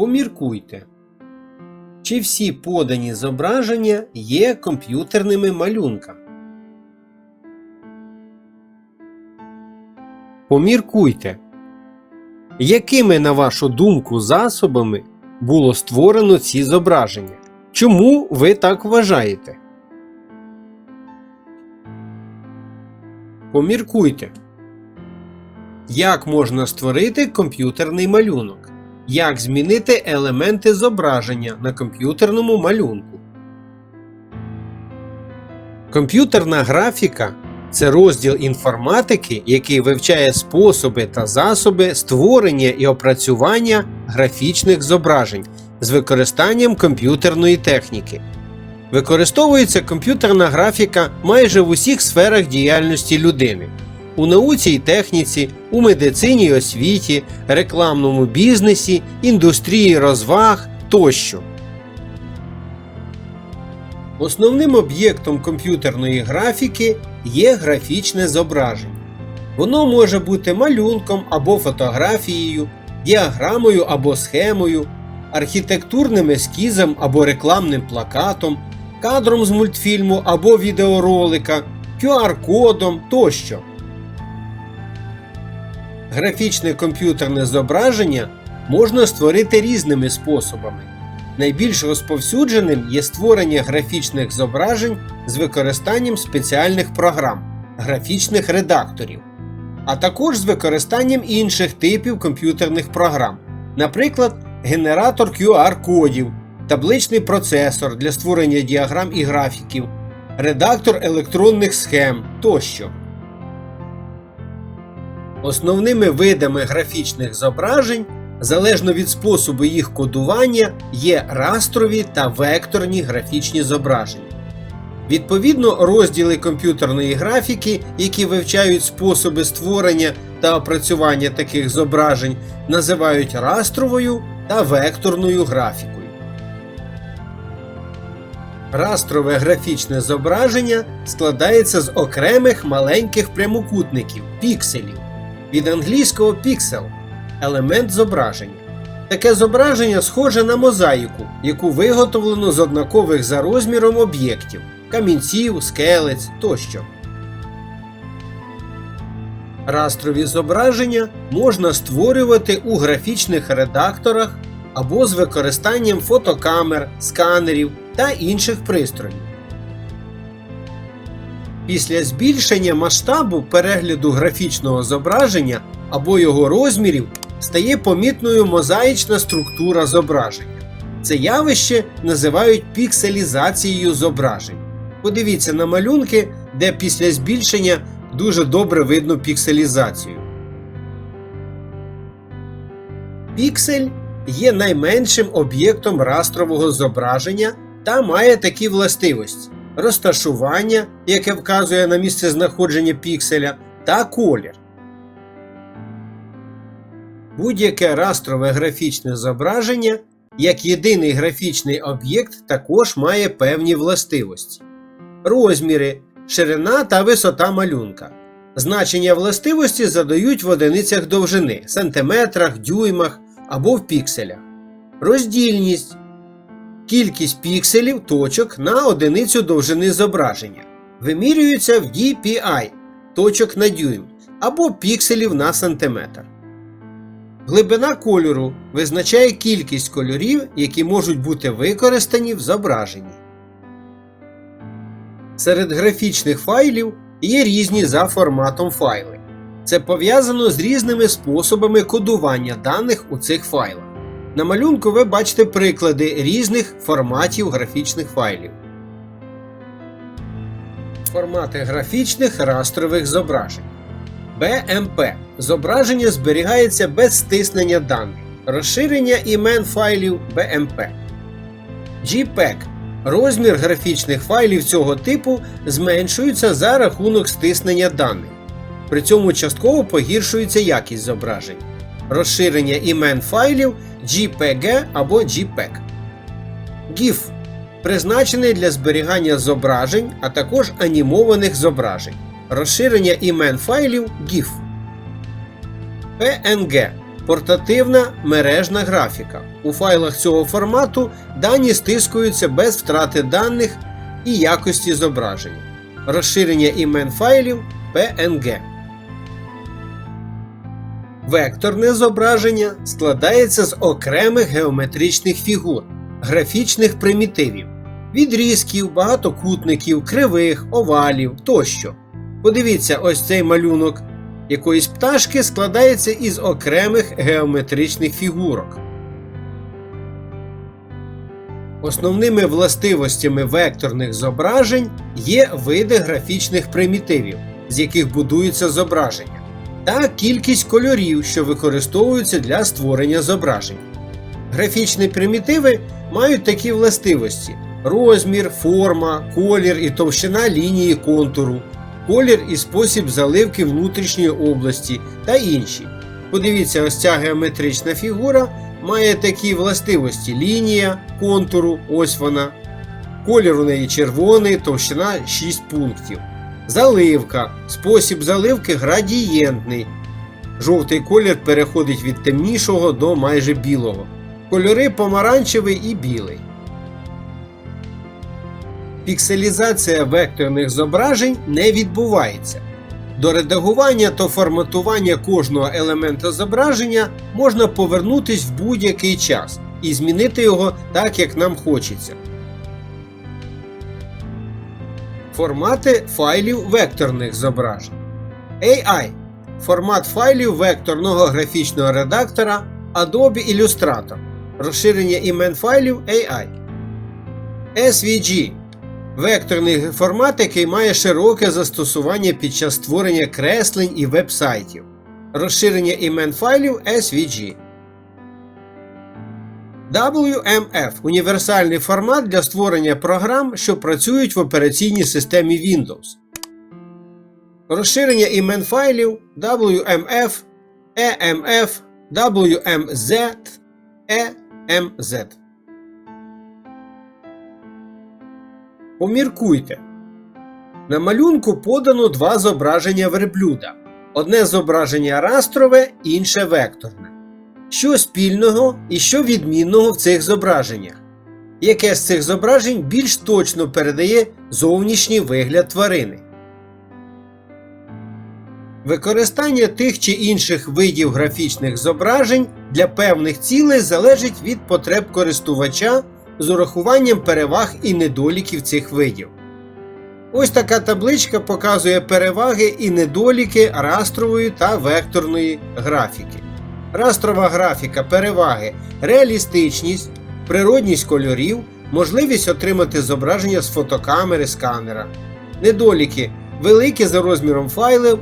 Поміркуйте. Чи всі подані зображення є комп'ютерними малюнками? Поміркуйте. Якими, на вашу думку, засобами було створено ці зображення? Чому ви так вважаєте? Поміркуйте. Як можна створити комп'ютерний малюнок? Як змінити елементи зображення на комп'ютерному малюнку? Комп'ютерна графіка це розділ інформатики, який вивчає способи та засоби створення і опрацювання графічних зображень з використанням комп'ютерної техніки. Використовується комп'ютерна графіка майже в усіх сферах діяльності людини у науці і техніці, у медицині і освіті, рекламному бізнесі, індустрії розваг тощо. Основним об'єктом комп'ютерної графіки є графічне зображення. Воно може бути малюнком або фотографією, діаграмою або схемою, архітектурним ескізом або рекламним плакатом, кадром з мультфільму або відеоролика, QR-кодом тощо. Графічне комп'ютерне зображення можна створити різними способами. Найбільш розповсюдженим є створення графічних зображень з використанням спеціальних програм, графічних редакторів, а також з використанням інших типів комп'ютерних програм, наприклад, генератор QR-кодів, табличний процесор для створення діаграм і графіків, редактор електронних схем тощо. Основними видами графічних зображень, залежно від способу їх кодування, є растрові та векторні графічні зображення. Відповідно, розділи комп'ютерної графіки, які вивчають способи створення та опрацювання таких зображень, називають растровою та векторною графікою. Растрове графічне зображення складається з окремих маленьких прямокутників пікселів від англійського піксел елемент зображення. Таке зображення схоже на мозаїку, яку виготовлено з однакових за розміром об'єктів камінців, скелець тощо. Растрові зображення можна створювати у графічних редакторах або з використанням фотокамер, сканерів та інших пристроїв. Після збільшення масштабу перегляду графічного зображення або його розмірів стає помітною мозаїчна структура зображення. Це явище називають пікселізацією зображень. Подивіться на малюнки, де після збільшення дуже добре видно пікселізацію. Піксель є найменшим об'єктом растрового зображення та має такі властивості: розташування, яке вказує на місце знаходження пікселя, та колір. Будь-яке растрове графічне зображення як єдиний графічний об'єкт також має певні властивості. Розміри, ширина та висота малюнка. Значення властивості задають в одиницях довжини сантиметрах, дюймах або в пікселях. Роздільність кількість пікселів точок на одиницю довжини зображення. Вимірюється в DPI точок на дюйм або пікселів на сантиметр. Глибина кольору визначає кількість кольорів, які можуть бути використані в зображенні. Серед графічних файлів є різні за форматом файли. Це пов'язано з різними способами кодування даних у цих файлах. На малюнку ви бачите приклади різних форматів графічних файлів. Формати графічних растрових зображень. BMP. Зображення зберігається без стиснення даних. Розширення імен файлів BMP. JPEG. Розмір графічних файлів цього типу зменшується за рахунок стиснення даних. При цьому частково погіршується якість зображень. Розширення імен файлів JPG або JPEG. GIF призначений для зберігання зображень, а також анімованих зображень. Розширення імен файлів GIF. PNG Портативна мережна графіка. У файлах цього формату дані стискуються без втрати даних і якості зображення. Розширення імен файлів PNG. Векторне зображення складається з окремих геометричних фігур, графічних примітивів, відрізків, багатокутників, кривих, овалів тощо. Подивіться, ось цей малюнок якоїсь пташки складається із окремих геометричних фігурок. Основними властивостями векторних зображень є види графічних примітивів, з яких будується зображення, та кількість кольорів, що використовуються для створення зображень. Графічні примітиви мають такі властивості: розмір, форма, колір і товщина лінії контуру, колір і спосіб заливки внутрішньої області та інші. Подивіться, ось ця геометрична фігура має такі властивості: лінія контуру, ось вона. Колір у неї червоний, товщина 6 пунктів. Заливка. Спосіб заливки градієнтний. Жовтий колір переходить від темнішого до майже білого. Кольори помаранчевий і білий. Пікселізація векторних зображень не відбувається. До редагування та форматування кожного елемента зображення можна повернутись в будь-який час і змінити його так, як нам хочеться. Формати файлів векторних зображень. AI формат файлів векторного графічного редактора Adobe Illustrator. Розширення імен файлів AI. SVG Векторний формат, який має широке застосування під час створення креслень і веб-сайтів. Розширення імен файлів SVG. WMF універсальний формат для створення програм, що працюють в операційній системі Windows. Розширення імен файлів WMF, EMF, WMZ, EMZ. Поміркуйте. На малюнку подано два зображення верблюда. Одне зображення растрове, інше векторне. Що спільного і що відмінного в цих зображеннях? Яке з цих зображень більш точно передає зовнішній вигляд тварини? Використання тих чи інших видів графічних зображень для певних цілей залежить від потреб користувача з урахуванням переваг і недоліків цих видів. Ось така табличка показує переваги і недоліки растрової та векторної графіки. Растрова графіка переваги реалістичність, природність кольорів, можливість отримати зображення з фотокамери сканера, недоліки великі за розміром файлів,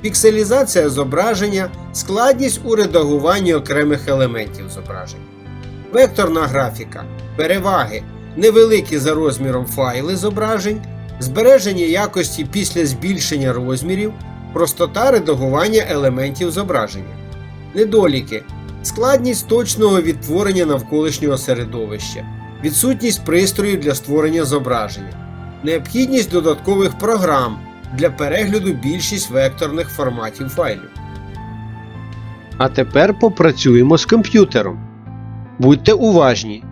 пікселізація зображення, складність у редагуванні окремих елементів зображення. Векторна графіка переваги невеликі за розміром файли зображень, збереження якості після збільшення розмірів, простота редагування елементів зображення. Недоліки складність точного відтворення навколишнього середовища, відсутність пристрою для створення зображення, необхідність додаткових програм для перегляду більшість векторних форматів файлів. А тепер попрацюємо з комп'ютером. Будьте уважні.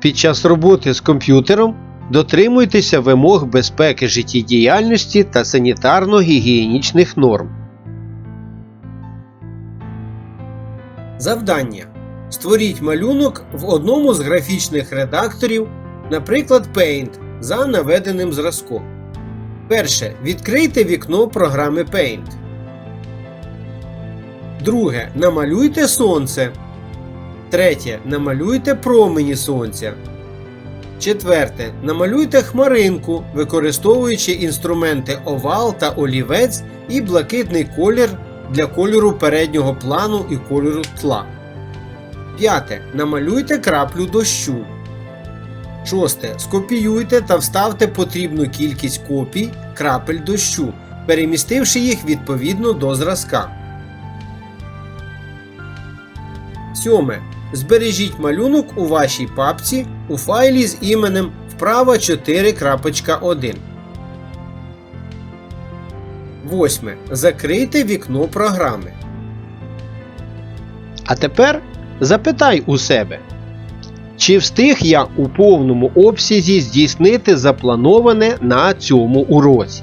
Під час роботи з комп'ютером дотримуйтеся вимог безпеки життєдіяльності та санітарно-гігієнічних норм. Завдання. Створіть малюнок в одному з графічних редакторів, наприклад, Paint за наведеним зразком. Перше. Відкрийте вікно програми Paint. Друге. Намалюйте сонце. Третє. Намалюйте промені сонця. Четверте. Намалюйте хмаринку, використовуючи інструменти овал та олівець і блакитний колір для кольору переднього плану і кольору тла. П'яте. Намалюйте краплю дощу. Шосте. Скопіюйте та вставте потрібну кількість копій крапель дощу, перемістивши їх відповідно до зразка. Сьоме. Збережіть малюнок у вашій папці у файлі з іменем вправа 4.1. Восьме. Закрийте вікно програми. А тепер запитай у себе, чи встиг я у повному обсязі здійснити заплановане на цьому уроці?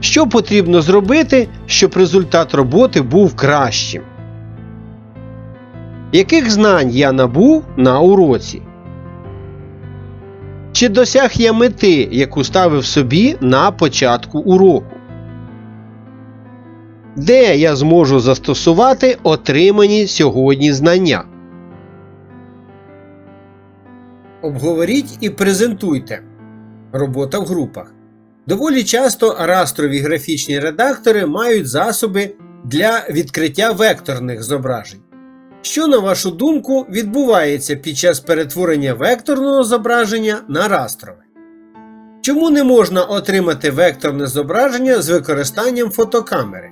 Що потрібно зробити, щоб результат роботи був кращим? Яких знань я набув на уроці? Чи досяг я мети, яку ставив собі на початку уроку? Де я зможу застосувати отримані сьогодні знання? Обговоріть і презентуйте. Робота в групах. Доволі часто растрові графічні редактори мають засоби для відкриття векторних зображень. Що, на вашу думку, відбувається під час перетворення векторного зображення на растрове? Чому не можна отримати векторне зображення з використанням фотокамери?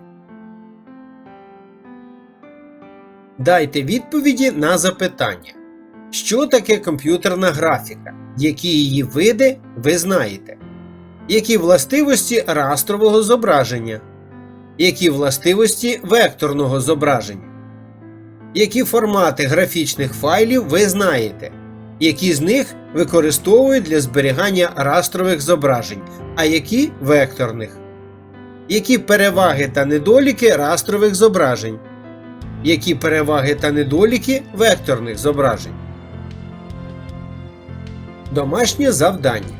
Дайте відповіді на запитання. Що таке комп'ютерна графіка? Які її види ви знаєте? Які властивості растрового зображення? Які властивості векторного зображення? Які формати графічних файлів ви знаєте? Які з них використовують для зберігання растрових зображень, а які векторних? Які переваги та недоліки растрових зображень? Які переваги та недоліки векторних зображень? Домашнє завдання.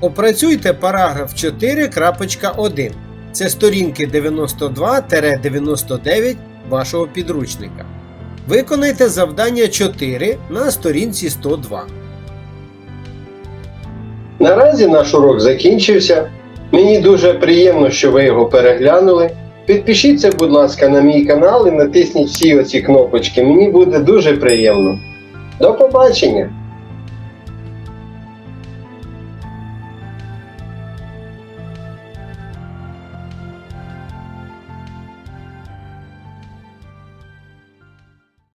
Опрацюйте параграф 4.1. Це сторінки 92-99 вашого підручника. Виконайте завдання 4 на сторінці 102. Наразі наш урок закінчився. Мені дуже приємно, що ви його переглянули. Підпишіться, будь ласка, на мій канал і натисніть всі оці кнопочки. Мені буде дуже приємно. До побачення!